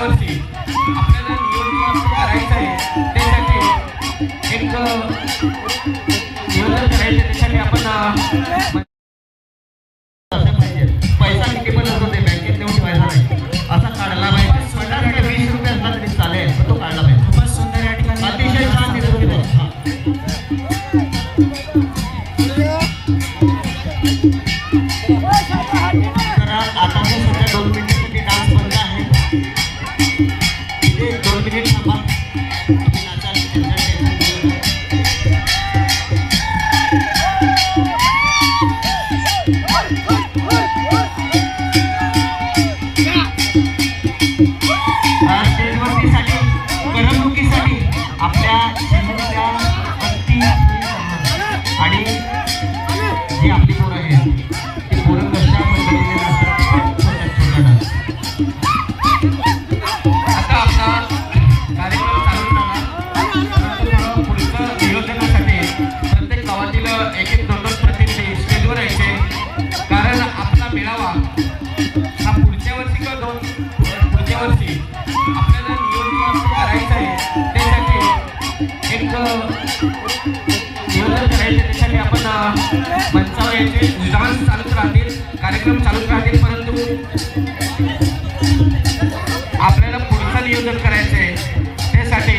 वर्षी आपल्याला नियोजन करायचं आहे त्यासाठी एक नियोजन करायचं त्यासाठी आपण पैसा किती पण असतो ते बँकेत नेऊन ठेवायचा नाही. असा काढला पाहिजे. स्वतःसाठी वीस रुपये असला तरी चालेल पण तो काढला पाहिजे. खूपच सुंदर या ठिकाणी अतिशय छान नियोजन केलं. हा. या स्टेजवरतीसाठी करमणुकीसाठी आपल्या आणि जी आपली पोरं आहेत ती पोरं कशा पद्धतीने आता आपला कार्यक्रम चालू पुढचं नियोजनासाठी प्रत्येक गावातील एक एक दोन दोन प्रतिनिधी स्टेजवर यायचे. कारण आपला मेळावा एक नियोजन करायचे त्यासाठी आपण मंचावर यायचे. डान्स चालूच राहतील कार्यक्रम चालूच राहतील परंतु आपल्याला पुढचं नियोजन करायचं आहे त्यासाठी